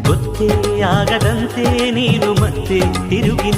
ಗೊತ್ತೇ ಆಗದಂತೆ ನೀನು ಮತ್ತೆ ತಿರುಗಿ